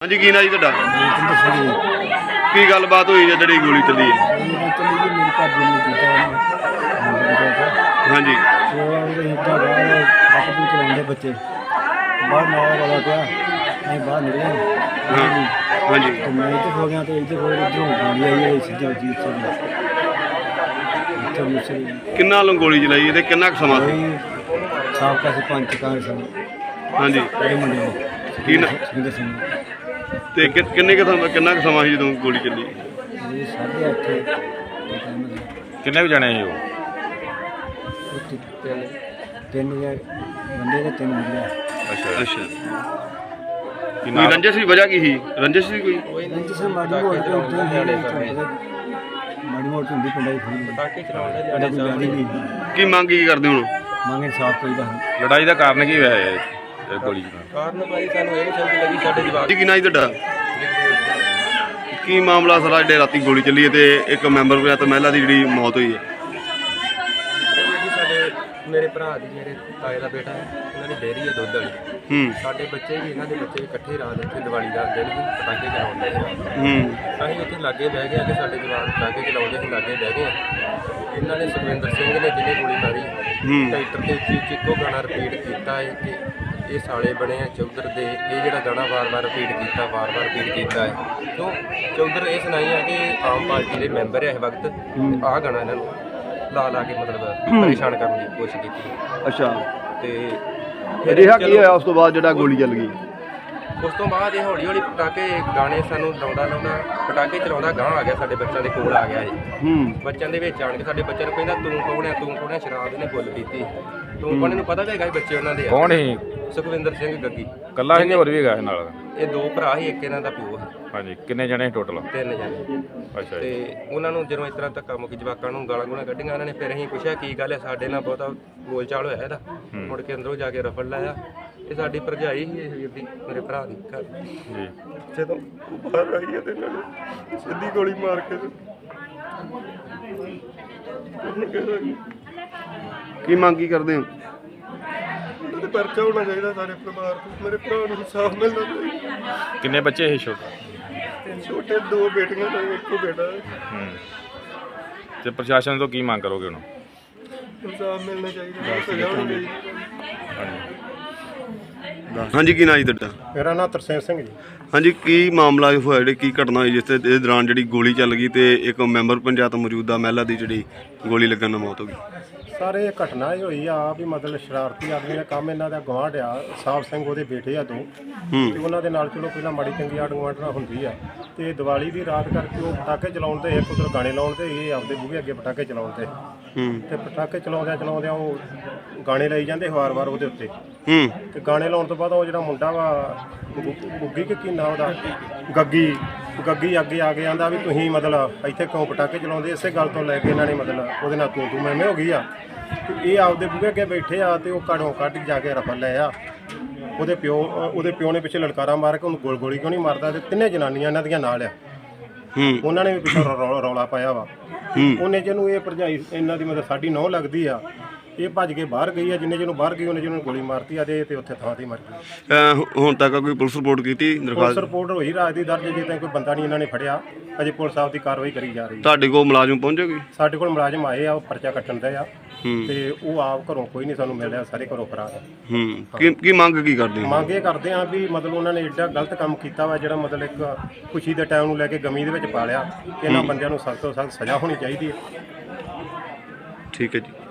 ਹਾਂਜੀ ਕੀ ਨਾਂ ਜੀ ਤੁਹਾਡਾ? ਸਿੰਘ ਕੀ ਗੱਲਬਾਤ ਹੋਈ ਹੈ ਜਿਹੜੀ ਗੋਲੀ ਚੱਲੀ ਹੈ? ਮੈਂ ਚੱਲੀ ਜੀ ਮੇਰੀ ਘਰ ਦੀ ਨੂੰ ਦਿੱਤਾ ਹਾਂਜੀ। ਤੇ ਉਹ ਉਹਦੇ ਹਿੱਦਾ ਬਾਹਰ ਬੱਕ ਬੂ ਚਲਾਉਂਦੇ ਬੱਚੇ। ਬਾਹਰ ਮਾਰ ਵਾਲਾ ਪਿਆ ਅਸੀਂ ਬਾਹਰ ਨਿਕਲੇ ਹਾਂ। ਹਾਂਜੀ। ਤੇ ਮੈਂ ਇੱਥੇ ਹੋ ਗਿਆ ਤੇ ਇੱਥੇ ਹੋ ਗਿਆ ਇਧਰੋਂ ਗੋਲੀ ਆਈ ਹੈ ਸਿੱਧਾ ਜੀ ਇੱਥੇ ਇੱਥੇ ਮੁਸੇ ਕਿੰਨਾ ਲੋ ਗੋਲੀ ਚਲਾਈ ਤੇ ਕਿੰਨਾ ਕੁ ਸਮਾਂ ਸੀ? ਕੋਈ ਸਾਬਕਾ ਸਰਪੰਚ ਕਾਂ ਸਨ ਹਾਂਜੀ। ਇਹ ਮੁੰਡੇ ਨੇ। ਕੀ ਨਾਂ? ਸਿੰਦਰ ਸਿੰਘ। ਤੇ ਕਿ- ਕਿੰਨੇ ਕੁ ਸਮਾਂ ਕਿੰਨਾ ਕੁ ਸਮਾਂ ਸੀ ਜਦੋਂ ਗੋਲੀ ਚੱਲੀ? ਇਹ ਸਾਢੇ ਅੱਠ ਦੇ time ਦੇ ਕਿੰਨੇ ਕੁ ਜਣੇ ਸੀ ਉਹ? ਉੱਥੇ ਤਿੰਨ ਤਿੰਨ ਜਾਂ ਬੰਦੇ ਦੇ ਤਿੰਨ ਮੁੰਡੇ ਅੱਛਾ। ਅੱਛਾ। ਕੀ ਕੋਈ ਨਾਮ ਰੰਜਿਸ਼ ਦੀ ਵਜ੍ਹਾ ਕੀ ਸੀ? ਰੰਜਿਸ਼ ਸੀ ਕੋਈ? ਰੰਜ ਸੇ ਮਾੜੀ ਮੋਟੀ ਤੇ ਉੱਤੇ ਹੀ ਮਾੜੀ ਮੋਟੀ ਹੁੰਦੀ ਪਿੰਡਾਂ ਦੀ ਖੂਨ ਪਟਾਕੇ ਚਲਾਉਂਦੇ ਜਿਹੜੇ ਕੀ ਮੰਗ ਕੀ ਕਰਦੇ ਹੁਣ? ਮੰਗੇ ਇਨਸਾਫ ਚਾਹੀਦਾ ਹੈ ਲੜਾਈ ਦਾ ਕਾਰਨ ਕੀ ਹੋਇਆ ਇਹ? ਇਹ ਗੋਲੀ ਚਲਾਉਣ ਕਾਰਨ ਭਾਈ ਸਾਨੂੰ ਇਹ ਨਹੀਂ ਸਮਝ ਲੱਗੀ ਸਾਡੇ ਜਵਾਬ ਜੀ ਕੀ ਨਾਂ ਜੀ ਤੁਹਾਡਾ? ਕੀ ਮਾਮਲਾ ਸਾਰਾ ਜਿਹੜੇ ਰਾਤੀ ਗੋਲੀ ਚੱਲੀ ਹੈ ਤੇ ਇੱਕ ਮੈਂਬਰ ਪੰਚਾਇਤ ਮਹਿਲਾ ਦੀ ਜਿਹੜੀ ਮੌਤ ਹੋਈ ਹੈ? ਜੀ ਸਾਡੇ ਮੇਰੇ ਭਰਾ ਦੀ ਮੇਰੇ ਤਾਏ ਦਾ ਬੇਟਾ ਹੈ ਉਹਨਾਂ ਦੀ ਡੇਅਰੀ ਹੈ ਦੁੱਧ ਵਾਲੀ। ਹੂੰ। ਸਾਡੇ ਬੱਚੇ ਵੀ ਇਹਨਾਂ ਦੇ ਬੱਚੇ ਇਕੱਠੇ ਰਾਤ ਇੱਥੇ ਦੀਵਾਲੀ ਦਾ ਦਿਨ ਵੀ ਪਟਾਕੇ ਚਲਾਉਂਦੇ ਸੀ ਹੂੰ। ਅਸੀਂ ਉੱਥੇ ਲਾਗੇ ਬਹਿ ਗਏ ਕਿ ਸਾਡੇ ਜਵਾਨ ਪਟਾਕੇ ਚਲਾਉਂਦੇ ਸੀ ਲਾਗੇ ਬਹਿ ਗਏ ਇਹਨਾਂ ਨੇ ਸੁਖਵਿੰਦਰ ਸਿੰਘ ਨੇ ਜਿਹਨੇ ਗੋਲੀ ਮਾਰੀ ਹੂੰ। ਟਰੈਕਟਰ ਤੇ ਉੱਚੀ ਉੱਚੀ ਇੱਕੋ ਗਾਣਾ ਰਿਪੀਟ ਕੀਤਾ ਹੈ ਕਿ ਇਹ ਸਾਲੇ ਬਣੇ ਆ ਚੌਧਰ ਦੇ। ਇਹ ਜਿਹੜਾ ਗਾਣਾ ਵਾਰ-ਵਾਰ ਰਿਪੀਟ ਕੀਤਾ ਵਾਰ-ਵਾਰ ਰਿਪੀਟ ਕੀਤਾ ਹੈ। ਕਿਉਂ ਚੌਧਰ ਇਹ ਸੁਣਾਈ ਆ ਕਿ ਆਮ ਪਾਰਟੀ ਦੇ ਮੈਂਬਰ ਆ ਇਸ ਵਕਤ। ਤੇ ਆਹ ਗਾਣਾ ਇਹਨਾਂ ਨੂੰ ਲਾ ਲਾ ਕੇ ਮਤਲਬ ਪਰੇਸ਼ਾਨ ਕਰਨ ਦੀ ਕੋਸ਼ਿਸ਼ ਕੀਤੀ। ਅੱਛਾ। ਤੇ ਅਜਿਹਾ ਕੀ ਹੋਇਆ ਉਸ ਤੋਂ ਬਾਅਦ ਜਿਹੜਾ ਗੋਲੀ ਚੱਲ ਗਈ? ਉਸ ਤੋਂ ਬਾਅਦ ਇਹ ਹੌਲੀ ਹੌਲੀ ਪਟਾਕੇ ਗਾਣੇ ਸਾਨੂੰ ਲਾਉਂਦਾ ਲਾਉਂਦਾ ਪਟਾਕੇ ਚਲਾਉਂਦਾ ਗਾਂ ਆ ਗਿਆ ਸਾਡੇ ਬੱਚਿਆਂ ਦੇ ਕੋਲ ਆ ਗਿਆ ਹੂੰ। ਬੱਚਿਆਂ ਦੇ ਵਿੱਚ ਆਣ ਕੇ ਸਾਡੇ ਬੱਚਿਆਂ ਨੂੰ ਕਹਿੰਦਾ ਤੂੰ ਕੌਣ ਹੈ ਤੂੰ ਕੌਣ ਹੈ ਸ਼ਰਾਬ ਇਹਨੇ ਫੁੱਲ ਪੀਤੀ। ਤੂੰ ਕੌਣ? ਨੂੰ ਪਤਾ ਵੀ ਹੈਗਾ ਇਹ ਬੱਚੇ ਉਹਨਾਂ ਦੇ ਕੌਣ ਸੀ? ਸੁਖਵਿੰਦਰ ਸਿੰਘ ਗੱਗੀ। ਕੱਲਾ ਕਿ ਹੋਰ ਵੀ ਹੈਗਾ ਇਹ ਨਾਲ? ਇਹ ਦੋ ਭਰਾ ਸੀ ਇੱਕ ਇਹਨਾਂ ਦਾ ਪਿਓ ਹੈ ਹਾਂਜੀ ਕਿੰਨੇ ਜਣੇ ਟੋਟਲ ਤਿੰਨ ਜਣੇ। ਅੱਛਾ ਜੀ। ਤੇ ਉਹਨਾਂ ਨੂੰ ਜਦੋਂ ਇਸ ਤਰ੍ਹਾਂ ਧੱਕਾ ਮੁੱਕੀ ਜਵਾਕਾਂ ਨੂੰ ਗਾਲਾਂ ਗੂਲਾਂ ਕੱਢੀਆਂ ਉਹਨਾਂ ਨੇ ਫਿਰ ਅਸੀਂ ਪੁੱਛਿਆ ਕੀ ਗੱਲ ਹੈ? ਸਾਡੇ ਨਾਲ ਬਹੁਤਾ ਬੋਲਚਾਲ ਹੋਇਆ ਇਹਦਾ? ਮੁੜ ਕੇ ਅੰਦਰੋਂ ਜਾ ਕੇ ਰਫੜ ਲਾਇਆ। ਇਹ ਸਾਡੀ ਭਰਜਾਈ ਸੀ ਇਹ ਵੀਰ ਦੀ ਮੇਰੇ ਭਰਾ ਦੀ ਘਰ। ਜੀ। ਜਦੋਂ ਉਹ ਬਾਹਰ ਆਈ ਹੈ ਤੇ ਇਹਨਾਂ ਨੇ ਸਿੱਧੀ ਗੋਲੀ ਮਾਰ ਕੇ ਕੀ ਮੰਗ ਕੀ ਕਰਦੇ ਹੋ? ਤੇ ਪਰਚਾ ਹੋਣਾ ਚਾਹੀਦਾ ਸਾਰੇ ਪਰਿਵਾਰ ਤੋਂ ਮੇਰੇ ਭਰਾ ਨੂੰ ਇਨਸਾਫ ਮਿਲਣਾ ਚਾਹੀਦਾ। ਕਿੰਨੇ ਬੱਚੇ ਸੀ ਛੋਟੇ? ਛੋਟੇ ਦੋ ਬੇਟੀਆਂ ਤੇ ਇੱਕੋ ਬੇਟਾ ਹੈ। ਹੂੰ। ਤੇ ਪ੍ਰਸ਼ਾਸਨ ਤੋਂ ਕੀ ਮੰਗ ਕਰੋਗੇ ਹੁਣ? ਇਨਸਾਫ ਮਿਲਣਾ ਚਾਹੀਦਾ ਸਜ਼ਾ ਹੋਣੀ ਚਾਹੀਦੀ। ਹਾਂਜੀ। ਹਾਂਜੀ ਕੀ ਨਾਂ ਜੀ ਤੁਹਾਡਾ? ਮੇਰਾ ਨਾਮ ਤਰਸੇਮ ਸਿੰਘ ਜੀ। ਹਾਂਜੀ ਕੀ ਮਾਮਲਾ ਹੋਇਆ ਜਿਹੜੀ ਕੀ ਘਟਨਾ ਹੋਈ ਜਿਸ ਤੇ ਇਸ ਦੌਰਾਨ ਜਿਹੜੀ ਗੋਲੀ ਚੱਲ ਗਈ ਤੇ ਇੱਕ ਮੈਂਬਰ ਪੰਚਾਇਤ ਮੌਜੂਦਾ ਮਹਿਲਾ ਦੀ ਜਿਹੜੀ ਗੋਲੀ ਲੱਗਣ ਨਾਲ ਮੌਤ ਹੋ ਗਈ? ਸਾਰੇ ਇਹ ਘਟਨਾ ਹੀ ਹੋਈ ਆ ਵੀ ਮਤਲਬ ਸ਼ਰਾਰਤੀ ਆਦਮੀ ਦਾ ਕੰਮ ਇਹਨਾਂ ਦਾ ਗਵਾਂਢ ਆ ਸਾਹਿਬ ਸਿੰਘ ਉਹਦੇ ਬੇਟੇ ਆ ਦੋ। ਤੇ ਉਹਨਾਂ ਦੇ ਨਾਲ ਚਲੋ ਪਹਿਲਾਂ ਮਾੜੀ ਚੰਗੀ ਆੜ ਗੁਆਂਢ ਨਾਲ ਹੁੰਦੀ ਆ। ਤੇ ਦੀਵਾਲੀ ਦੀ ਰਾਤ ਕਰਕੇ ਉਹ ਪਟਾਕੇ ਚਲਾਉਣ ਤੇ ਇੱਕ ਉਧਰ ਗਾਣੇ ਲਾਉਣ ਤੇ ਇਹ ਆਪਦੇ ਬੂਹੇ ਅੱਗੇ ਪਟਾਕੇ ਚਲਾਉਣ ਤੇ। ਤੇ ਪਟਾਕੇ ਚਲਾਉਂਦਿਆਂ ਚਲਾਉਂਦਿਆਂ ਉਹ ਗਾਣੇ ਲਾਈ ਜਾਂਦੇ ਵਾਰ-ਵਾਰ ਉਹਦੇ ਉੱਤੇ। ਹੂੰ। ਤੇ ਗਾਣੇ ਲਾਉਣ ਤੋਂ ਬਾਅਦ ਉਹ ਜਿਹੜਾ ਮੁੰਡਾ ਵਾ ਗੁ- ਗੁੱਗੀ ਕਿ ਕੀ ਨਾਂ ਉਹਦਾ? ਗੱਗੀ। ਗੱਗੀ ਅੱਗੇ ਆ ਕੇ ਆਂਦਾ ਵੀ ਤੁਸੀਂ ਮਤਲਬ ਇੱਥੇ ਕਿਉਂ ਪਟਾਕੇ ਚਲਾਉਂਦੇ? ਇਸੇ ਗੱਲ ਤੋਂ ਲੈ ਕੇ ਇਹਨਾਂ ਨੇ ਮਤਲਬ ਉਹਦੇ ਨਾਲ ਤੂੰ ਤੂੰ ਮੈਂ ਹੋ ਗਈ ਆ। ਤੇ ਇਹ ਆਪਦੇ ਬੂਹੇ ਅੱਗੇ ਬੈਠੇ ਆ ਤੇ ਉਹ ਘੜੋਂ ਕੱਢ ਜਾ ਕੇ ਰਫਲ ਲੈ ਆ। ਉਹਦੇ ਪਿਓ ਉਹਦੇ ਪਿਓ ਨੇ ਪਿੱਛੇ ਲਲਕਾਰਾ ਮਾਰ ਕੇ ਉਹਨੂੰ ਗੋਲ ਗੋਲੀ ਕਿਉਂ ਨਹੀਂ ਮਾਰਦਾ? ਤੇ ਤਿੰਨੇ ਜਨਾਨੀਆਂ ਇਹਨਾਂ ਦੀਆਂ ਨਾਲ ਆ। ਉਹਨਾਂ ਨੇ ਵੀ ਪਿੱਛੇ ਰੌ- ਰੌਲਾ ਪਾਇਆ ਵਾ। ਉਹਨੇ ਜਿਹਨੂੰ ਇਹ ਭਰਜਾਈ ਇਹਨਾਂ ਦੀ ਮਤਲਬ ਸਾਡੀ ਨੌ ਲੱਗਦੀ ਆ ਇਹ ਭੱਜ ਕੇ ਬਾਹਰ ਗਈ ਆ ਜਿੰਨੇ ਜਿਹਨੂੰ ਬਾਹਰ ਗਈ ਉਹਨੇ ਜਿਹਨੂੰ ਗੋਲੀ ਮਾਰਤੀ ਆ ਤੇ ਇਹ ਤੇ ਉੱਥੇ ਥਾਂ ਤੇ ਹੀ ਮਰ ਗਈ। ਅਹ ਹੁਣ ਤੱਕ ਕੋਈ ਪੁਲਿਸ ਰਿਪੋਰਟ ਕੀਤੀ ਪੁਲਿਸ ਦਰਖਾਸਤ ਰਿਪੋਰਟ ਹੋਈ ਰਾਜ ਦੀ ਦਰਜ ਜੇ ਤਾਂ ਕੋਈ ਬੰਦਾ ਨਹੀਂ ਇਹਨਾਂ ਨੇ ਫੜਿਆ। ਅਜੇ ਪੁਲਿਸ ਸਾਹਿਬ ਦੀ ਕਾਰਵਾਈ ਕਰੀ ਜਾ ਰਹੀ ਹੈ। ਤੁਹਾਡੇ ਕੋਲ ਮੁਲਾਜ਼ਮ ਪਹੁੰਚੇ ਕੋਈ ਸਾਡੇ ਕੋਲ ਮੁਲਾਜ਼ਮ ਆਏ ਆ ਉਹ ਪਰਚਾ ਕੱਟਣ ਦੇ ਆ। ਹੂੰ। ਤੇ ਉਹ ਆਪ ਘਰੋਂ ਕੋਈ ਨਹੀਂ ਸਾਨੂੰ ਮਿਲਿਆ ਸਾਰੇ ਘਰੋਂ ਫਰਾਰ ਆ। ਹੂੰ। ਕੀ ਕੀ ਮੰਗ ਕੀ ਕਰਦੇ ਹੋ? ਮੰਗ ਇਹ ਕਰਦੇ ਆ ਵੀ ਮਤਲਬ ਉਹਨਾਂ ਨੇ ਏਡਾ ਗਲਤ ਕੰਮ ਕੀਤਾ ਵਾ ਜਿਹੜਾ ਮਤਲਬ ਇੱਕ ਖੁਸ਼ੀ ਦੇ ਟਾਈਮ ਨੂੰ ਲੈ ਕੇ ਗਮੀ ਦੇ ਵਿੱਚ ਪਾਲਿਆ ਇਹਨਾਂ ਬੰਦਿਆਂ ਨੂੰ ਸਖਤ ਤੋਂ ਸਖਤ ਸਜ਼ਾ ਹੋਣੀ ਚਾਹੀਦੀ ਹੈ। ਠੀਕ ਹੈ ਜੀ।